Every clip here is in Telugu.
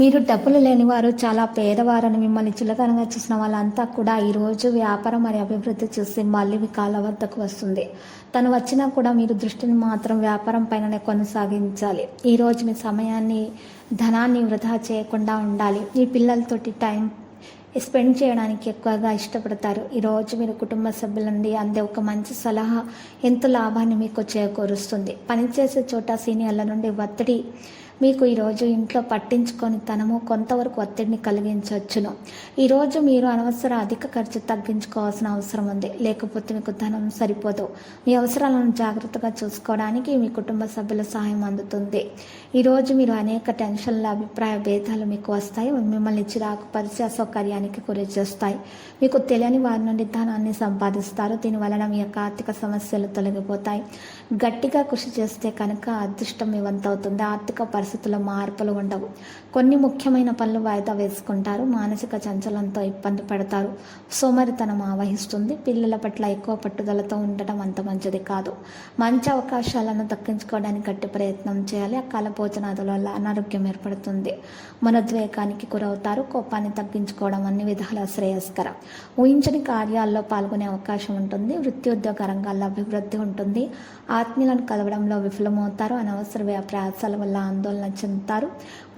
మీరు డబ్బులు లేనివారు చాలా పేదవారని మిమ్మల్ని చులకనగా చూసిన వాళ్ళంతా కూడా ఈరోజు వ్యాపారం మరియు అభివృద్ధి చూసి మళ్ళీ మీ కాళ్ళ వద్దకు వస్తుంది. తను వచ్చినా కూడా మీరు దృష్టిని మాత్రం వ్యాపారం పైననే కొనసాగించాలి. ఈరోజు మీ సమయాన్ని ధనాన్ని వృధా చేయకుండా ఉండాలి. మీ పిల్లలతోటి టైం స్పెండ్ చేయడానికి ఎక్కువగా ఇష్టపడతారు. ఈరోజు మీరు కుటుంబ సభ్యుల నుండి అందే ఒక మంచి సలహా ఎంత లాభాన్ని మీకు చేకూరుస్తుంది. పనిచేసే చోట సీనియర్ల నుండి ఒత్తిడి మీకు ఈరోజు ఇంట్లో పట్టించుకొని తనము కొంతవరకు ఒత్తిడిని కలిగించవచ్చును. ఈరోజు మీరు అనవసర అధిక ఖర్చు తగ్గించుకోవాల్సిన అవసరం ఉంది. లేకపోతే మీకు ధనం సరిపోదు. మీ అవసరాలను జాగ్రత్తగా చూసుకోవడానికి మీ కుటుంబ సభ్యుల సహాయం అందుతుంది. ఈరోజు మీరు అనేక టెన్షన్ల అభిప్రాయ భేదాలు మీకు వస్తాయి. మిమ్మల్ని చిరాకు పరిచయ సౌకర్యానికి గురి చేస్తాయి. మీకు తెలియని వారి నుండి ధనాన్ని సంపాదిస్తారు. దీని వలన మీ యొక్క ఆర్థిక సమస్యలు తొలగిపోతాయి. గట్టిగా కృషి చేస్తే కనుక అదృష్టం మీ వంతవుతుంది. ఆర్థిక పరిస్థితుల్లో మార్పులు ఉండవు. కొన్ని ముఖ్యమైన పనులు వాయిదా వేసుకుంటారు. మానసిక చంచలంతో ఇబ్బంది పడతారు. సోమరితనం ఆవహిస్తుంది. పిల్లల పట్ల ఎక్కువ పట్టుదలతో ఉండటం అంత మంచిది కాదు. మంచి అవకాశాలను దక్కించుకోవడానికి గట్టి ప్రయత్నం చేయాలి. అకాల భోజనాదుల వల్ల అనారోగ్యం ఏర్పడుతుంది. మనోద్వేగానికి గురవుతారు. కోపాన్ని తగ్గించుకోవడం అన్ని విధాల శ్రేయస్కరం. ఊహించని కార్యాల్లో పాల్గొనే అవకాశం ఉంటుంది. వృత్తి రంగాల్లో అభివృద్ధి ఉంటుంది. ఆత్మీయులను కలవడంలో విఫలమవుతారు. అనవసర వ్యాప్రయాసాల వల్ల ఆందోళన చెందుతారు.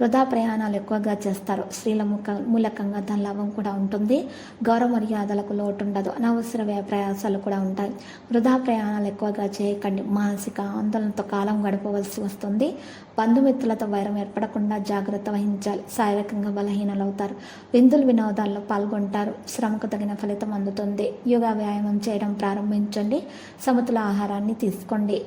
వృధా ప్రయాణాలు ఎక్కువగా చేస్తారు. స్త్రీల ముఖ మూలకంగా ధనలాభం కూడా ఉంటుంది. గౌరవ మర్యాదలకు లోటు ఉండదు అనవసర వ్యయప్రయాసాలు కూడా ఉంటాయి. వృధా ప్రయాణాలు ఎక్కువగా చేయకండి. మానసిక ఆందోళనతో కాలం గడపవలసి వస్తుంది. బంధుమిత్రులతో వైరం ఏర్పడకుండా జాగ్రత్త వహించాలి. శారీరకంగా బలహీనలు అవుతారు విందులు వినోదాల్లో పాల్గొంటారు. శ్రమకు తగిన ఫలితం అందుతుంది. యోగా వ్యాయామం చేయడం ప్రారంభించండి. సమతుల ఆహారాన్ని తీసుకోండి.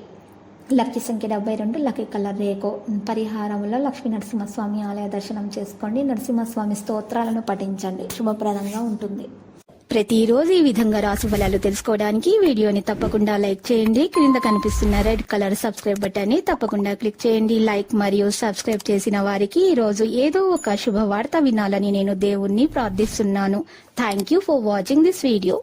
లక్కీ సంఖ్య డెబ్బై రెండు లక్కీ కలర్ రేకు. పరిహారంలో లక్ష్మీ నరసింహస్వామి ఆలయ దర్శనం చేసుకోండి. నరసింహస్వామి స్తోత్రాలను పఠించండి. శుభప్రదంగా ఉంటుంది. ప్రతిరోజు ఈ విధంగా రాశి ఫలాలు తెలుసుకోవడానికి వీడియోని తప్పకుండా లైక్ చేయండి. క్రింద కనిపిస్తున్న రెడ్ కలర్ సబ్స్క్రైబ్ బటన్ని తప్పకుండా క్లిక్ చేయండి. లైక్ మరియు సబ్స్క్రైబ్ చేసిన వారికి ఈ రోజు ఏదో ఒక శుభవార్త వినాలని నేను దేవుణ్ణి ప్రార్థిస్తున్నాను. Thank you for watching this video